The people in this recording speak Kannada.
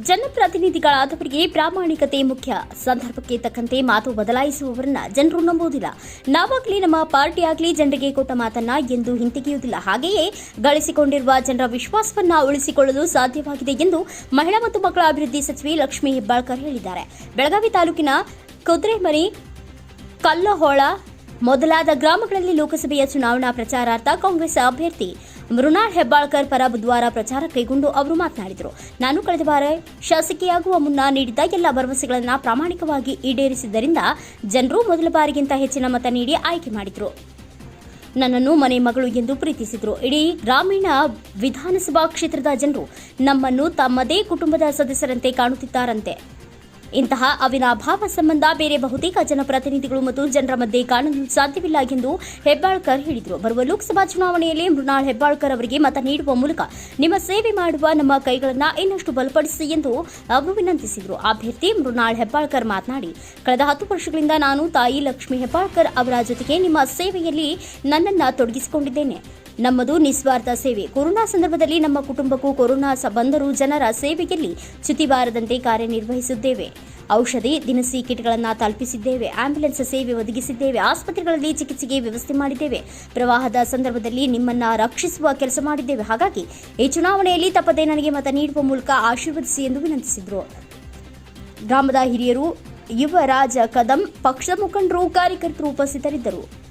ಜನಪ್ರತಿನಿಧಿಗಳಾದವರಿಗೆ ಪ್ರಾಮಾಣಿಕತೆ ಮುಖ್ಯ. ಸಂದರ್ಭಕ್ಕೆ ತಕ್ಕಂತೆ ಮಾತು ಬದಲಾಯಿಸುವವರನ್ನ ಜನರು ನಂಬುವುದಿಲ್ಲ. ನಾವಾಗಲಿ ನಮ್ಮ ಪಾರ್ಟಿ ಆಗಲಿ ಜನರಿಗೆ ಕೊಟ್ಟ ಮಾತನ್ನ ಎಂದು ಹಿಂತೆಗೆಯುವುದಿಲ್ಲ. ಹಾಗೆಯೇ ಗಳಿಸಿಕೊಂಡಿರುವ ಜನರ ವಿಶ್ವಾಸವನ್ನ ಉಳಿಸಿಕೊಳ್ಳಲು ಸಾಧ್ಯವಾಗಿದೆ ಎಂದು ಮಹಿಳಾ ಮತ್ತು ಮಕ್ಕಳ ಅಭಿವೃದ್ಧಿ ಸಚಿವೆ ಲಕ್ಷ್ಮಿ ಹೆಬ್ಬಾಳ್ಕರ್ ಹೇಳಿದ್ದಾರೆ. ಬೆಳಗಾವಿ ತಾಲೂಕಿನ ಕುದುರೆಮರಿ, ಕಲ್ಲಹೋಳ ಮೊದಲಾದ ಗ್ರಾಮಗಳಲ್ಲಿ ಲೋಕಸಭೆಯ ಚುನಾವಣಾ ಪ್ರಚಾರಾರ್ಥ ಕಾಂಗ್ರೆಸ್ ಅಭ್ಯರ್ಥಿ ಮೃಣಾಲ್ ಹೆಬ್ಬಾಳ್ಕರ್ ಪರ ಬುಧವಾರ ಪ್ರಚಾರ ಕೈಗೊಂಡು ಅವರು ಮಾತನಾಡಿದರು. ನಾನು ಕಳೆದ ಬಾರಿ ಶಾಸಕಿಯಾಗುವ ಮುನ್ನ ನೀಡಿದ್ದ ಎಲ್ಲ ಭರವಸೆಗಳನ್ನು ಪ್ರಾಮಾಣಿಕವಾಗಿ ಈಡೇರಿಸಿದ್ದರಿಂದ ಜನರು ಮೊದಲ ಬಾರಿಗಿಂತ ಹೆಚ್ಚಿನ ಮತ ನೀಡಿ ಆಯ್ಕೆ ಮಾಡಿದರು. ನನ್ನನ್ನು ಮನೆ ಮಗಳು ಎಂದು ಪ್ರೀತಿಸಿದರು. ಇಡೀ ಗ್ರಾಮೀಣ ವಿಧಾನಸಭಾ ಕ್ಷೇತ್ರದ ಜನರು ನಮ್ಮನ್ನು ತಮ್ಮದೇ ಕುಟುಂಬದ ಸದಸ್ಯರಂತೆ ಕಾಣುತ್ತಿದ್ದಾರಂತೆ. ಇಂತಹ ಅವಿನಾಭಾವ ಸಂಬಂಧ ಬೇರೆ ಬಹುತೇಕ ಜನಪ್ರತಿನಿಧಿಗಳು ಮತ್ತು ಜನರ ಮಧ್ಯೆ ಕಾಣಲು ಸಾಧ್ಯವಿಲ್ಲ ಎಂದು ಹೆಬ್ಬಾಳ್ಕರ್ ಹೇಳಿದರು. ಬರುವ ಲೋಕಸಭಾ ಚುನಾವಣೆಯಲ್ಲಿ ಮೃಣಾಳ್ ಹೆಬ್ಬಾಳ್ಕರ್ ಅವರಿಗೆ ಮತ ನೀಡುವ ಮೂಲಕ ನಿಮ್ಮ ಸೇವೆ ಮಾಡುವ ನಮ್ಮ ಕೈಗಳನ್ನು ಇನ್ನಷ್ಟು ಬಲಪಡಿಸಿ ಎಂದು ಅವರು ವಿನಂತಿಸಿದರು. ಅಭ್ಯರ್ಥಿ ಮೃಣಾಲ್ ಹೆಬ್ಬಾಳ್ಕರ್ ಮಾತನಾಡಿ, ಕಳೆದ ಹತ್ತು ವರ್ಷಗಳಿಂದ ನಾನು ತಾಯಿ ಲಕ್ಷ್ಮೀ ಹೆಬ್ಬಾಳ್ಕರ್ ಅವರ ಜೊತೆಗೆ ನಿಮ್ಮ ಸೇವೆಯಲ್ಲಿ ನನ್ನನ್ನು ತೊಡಗಿಸಿಕೊಂಡಿದ್ದೇನೆ. ನಮ್ಮದು ನಿಸ್ವಾರ್ಥ ಸೇವೆ. ಕೊರೋನಾ ಸಂದರ್ಭದಲ್ಲಿ ನಮ್ಮ ಕುಟುಂಬಕ್ಕೂ ಕೊರೋನಾ ಸಂಬಂಧರು ಜನರ ಸೇವೆಯಲ್ಲಿ ಚ್ಯುತಿಬಾರದಂತೆ ಕಾರ್ಯನಿರ್ವಹಿಸಿದ್ದೇವೆ ಔಷಧಿ, ದಿನಸಿ ಕಿಟ್ಗಳನ್ನು ತಲುಪಿಸಿದ್ದೇವೆ. ಆಂಬ್ಯುಲೆನ್ಸ್ ಸೇವೆ ಒದಗಿಸಿದ್ದೇವೆ. ಆಸ್ಪತ್ರೆಗಳಲ್ಲಿ ಚಿಕಿತ್ಸೆಗೆ ವ್ಯವಸ್ಥೆ ಮಾಡಿದ್ದೇವೆ. ಪ್ರವಾಹದ ಸಂದರ್ಭದಲ್ಲಿ ನಿಮ್ಮನ್ನ ರಕ್ಷಿಸುವ ಕೆಲಸ ಮಾಡಿದ್ದೇವೆ. ಹಾಗಾಗಿ ಈ ಚುನಾವಣೆಯಲ್ಲಿ ತಪ್ಪದೇ ನನಗೆ ಮತ ನೀಡುವ ಮೂಲಕ ಆಶೀರ್ವದಿಸಿ ಎಂದು ವಿನಂತಿಸಿದರು. ಗ್ರಾಮದ ಹಿರಿಯರು, ಯುವರಾಜ ಕದಂ, ಪಕ್ಷದ ಮುಖಂಡರು, ಕಾರ್ಯಕರ್ತರು ಉಪಸ್ಥಿತರಿದ್ದರು.